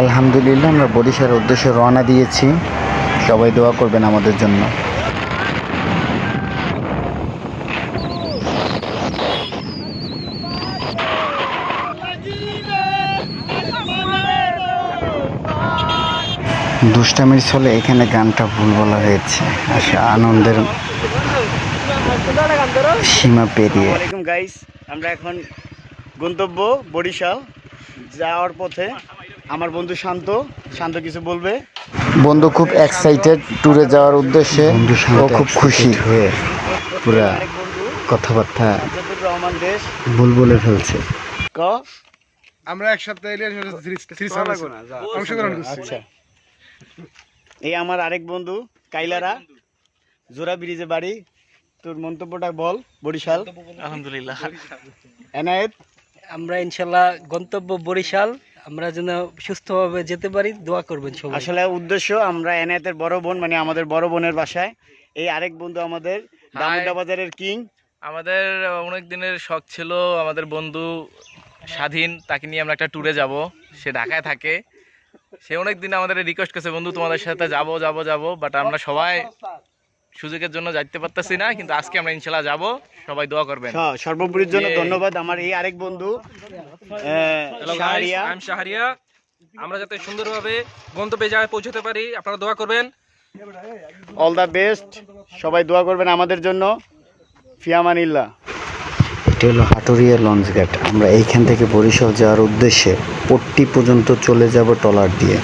আলহামদুলিল্লাহ, আমরা বরিশার উদ্দেশ্যে রওনা দিয়েছি। সবাই দোয়া করবেন আমাদের জন্য। দুষ্টামির ছলে এখানে গানটা ভুল বলা হয়েছে। আনন্দের সীমা পেরিয়ে। গাইস, আমরা এখন গন্তব্য বরিশাল যাওয়ার পথে। আমার বন্ধু শান্ত শান্ত কিছু বলবে? বন্ধু খুব এক্সাইটেড ট্যুরে যাওয়ার উদ্দেশ্যে ও খুব খুশি। হয়ে পুরা কথাবার্তা রহমান দেশ। ভুল বলে ফেলছে। ক? আমরা এক সপ্তাহ এলে অংশগ্রহণ করছি। আচ্ছা। এই আমার আরেক বন্ধু কাইলারা। জোড়া ব্রিজে বাড়ি। তোর মন্তব্যটা বল বরিশাল। আলহামদুলিল্লাহ। এনায়েত। আমরা ইনশাল্লাহ গন্তব্য বরিশাল। আমরা যেন সুস্থভাবে যেতে পারি দোয়া করবেন সবাই। আসলে উদ্দেশ্য আমরা এনায়েতের বড় বোন মানে আমাদের বড় বোনের বাসায়। এই আরেক বন্ধু আমাদের দামোদা বাজারের কিং। আমাদের অনেক দিনের শখ ছিল আমাদের বন্ধু স্বাধীন তাকে নিয়ে আমরা একটা ট্যুরে যাব। সে ঢাকায় থাকে। সে অনেক দিন আমাদের রিকোয়েস্ট করছে বন্ধু তোমাদের সাথে যাব যাব যাব। বাট আমরা সবাই সুযোগের জন্য যাইতে পারতেছি না কিন্তু আজকে আমরা ইনশাল্লাহ যাব। সবাই দোয়া করবেন। সর্বোপরির জন্য ধন্যবাদ আমার এই আরেক বন্ধু শাহরিয়া। আমরা যাতে সুন্দরভাবে গন্তব্যে যায় পৌঁছতে পারি আপনারা দোয়া করবেন। অল দ্য বেস্ট সবাই দোয়া করবেন আমাদের জন্য। ফিয়ামানিল্লাহ এটি হলো হাটুরিয়া লঞ্চ গেট। আমরা এইখান থেকে বরিশাল যাওয়ার উদ্দেশ্যে পট্টি পর্যন্ত চলে যাব টলার দিয়ে।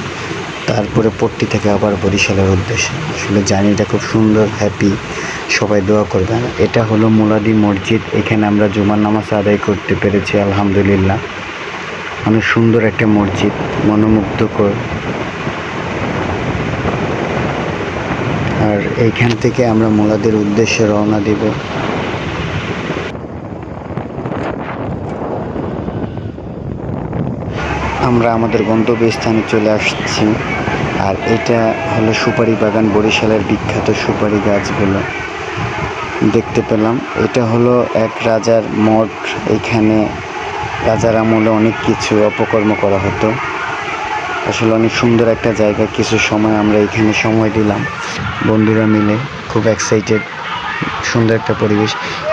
তারপরে পট্টি থেকে আবার বরিশালের উদ্দেশ্যে। আসলে জার্নিটা খুব সুন্দর হ্যাপি সবাই দোয়া করবেন। এটা হলো মোলাদি মসজিদ, এখানে আমরা জুমার নামাজ আদায় করতে পেরেছি, আলহামদুলিল্লাহ। অনেক সুন্দর একটা মসজিদ, মনোমুগ্ধকর। আর এইখান থেকে আমরা মোলাদের উদ্দেশ্যে রওনা দিব। আমরা আমাদের গন্তব্যস্থানে চলে আসছি। আর এটা হলো সুপারি বাগান, বরিশালের বিখ্যাত সুপারি গাছগুলো। দেখতে পেলাম, এটা হলো এক রাজার মঠ। এখানে রাজার আমলে অনেক কিছু অপকর্ম করা হতো। আসলে অনেক সুন্দর একটা জায়গা, কিছু সময় আমরা এখানে সময় দিলাম। বন্ধুরা মিলে খুব এক্সাইটেড সুন্দর একটা পরিবেশ।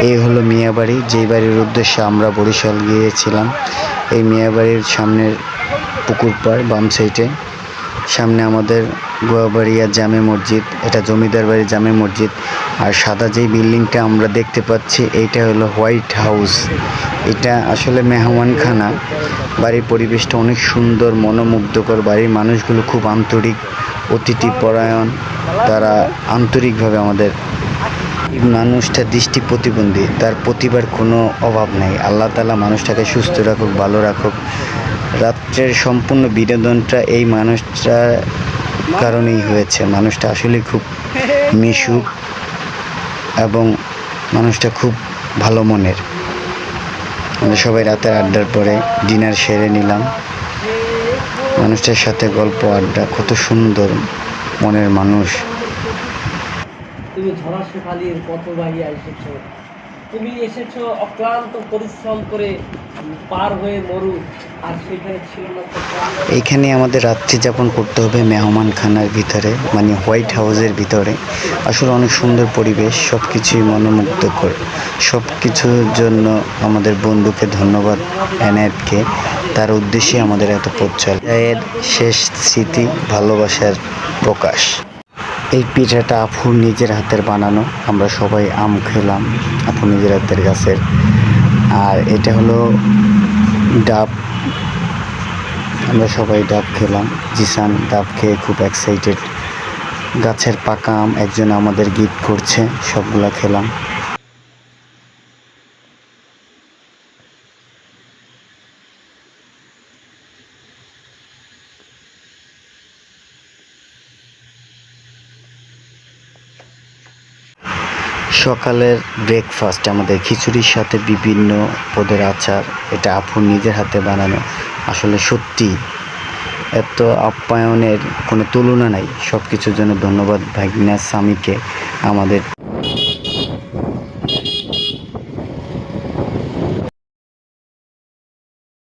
এই হলো মিয়াবাড়ি যেই বাড়ির উদ্দেশ্যে আমরা বরিশাল গিয়েছিলাম। এই মিয়াবাড়ির সামনের পুকুর পাড়, বাম সাইডে সামনে আমাদের গোয়াবাড়িয়া জামে মসজিদ, এটা জমিদার বাড়ির জামে মসজিদ। আর সাদা যেই বিল্ডিংটা আমরা দেখতে পাচ্ছি, এইটা হলো হোয়াইট হাউস। এটা আসলে মেহমানখানা। বাড়ির পরিবেশটা অনেক সুন্দর, মনোমুগ্ধকর। বাড়ির মানুষগুলো খুব আন্তরিক অতিথি পরায়ণ। তারা আন্তরিকভাবে আমাদের মানুষটা দৃষ্টি প্রতিবন্ধী, তার প্রতিভার কোনো অভাব নাই। আল্লাহ তালা মানুষটাকে সুস্থ রাখুক, ভালো রাখুক। রাত্রের সম্পূর্ণ বিনোদনটা এই মানুষটার কারণেই হয়েছে। মানুষটা আসলে খুব মিশুক এবং মানুষটা খুব ভালো মনের। আমরা সবাই রাতের আড্ডার পরে ডিনার সেরে নিলাম। মানুষটার সাথে গল্প আড্ডা, কত সুন্দর মনের মানুষ। তুমি ঝরা শেফালির পথ বাহিয়া এসেছ। তুমি এসেছ অক্লান্ত পরিশ্রম করে পার হয়ে মরু, আর সেখানে ছিল না এইখানে আমাদের রাত্রি যাপন করতে হবে মেহমান খানার ভিতরে মানে হোয়াইট হাউসের ভিতরে। আসলে অনেক সুন্দর পরিবেশ সব কিছুই মনোমুগ্ধকর। সব কিছুর জন্য আমাদের বন্ধুকে ধন্যবাদ এনায়েতকে তার উদ্দেশ্যে আমাদের এত পথ চলে। এর শেষ স্মৃতি ভালোবাসার প্রকাশ। এই পিঠাটা আপুর নিজের হাতের বানানো। আমরা সবাই আম খেলাম আপু নিজের হাতের গাছের। আর এটা হলো ডাব। আমরা সবাই ডাব খেলাম। জিসান ডাব খেয়ে খুব এক্সাইটেড গাছের পাকা আম, একজন আমাদের গিফট করছে, সবগুলা খেলাম। সকালের ব্রেকফাস্ট আমাদের খিচুড়ির সাথে বিভিন্ন পদের আচার, এটা আপুর নিজের হাতে বানানো। আসলে সত্যি এত আপ্যায়নের কোনো তুলনা নাই। সব কিছুর জন্য ধন্যবাদ ভাগিনা স্বামীকে, আমাদের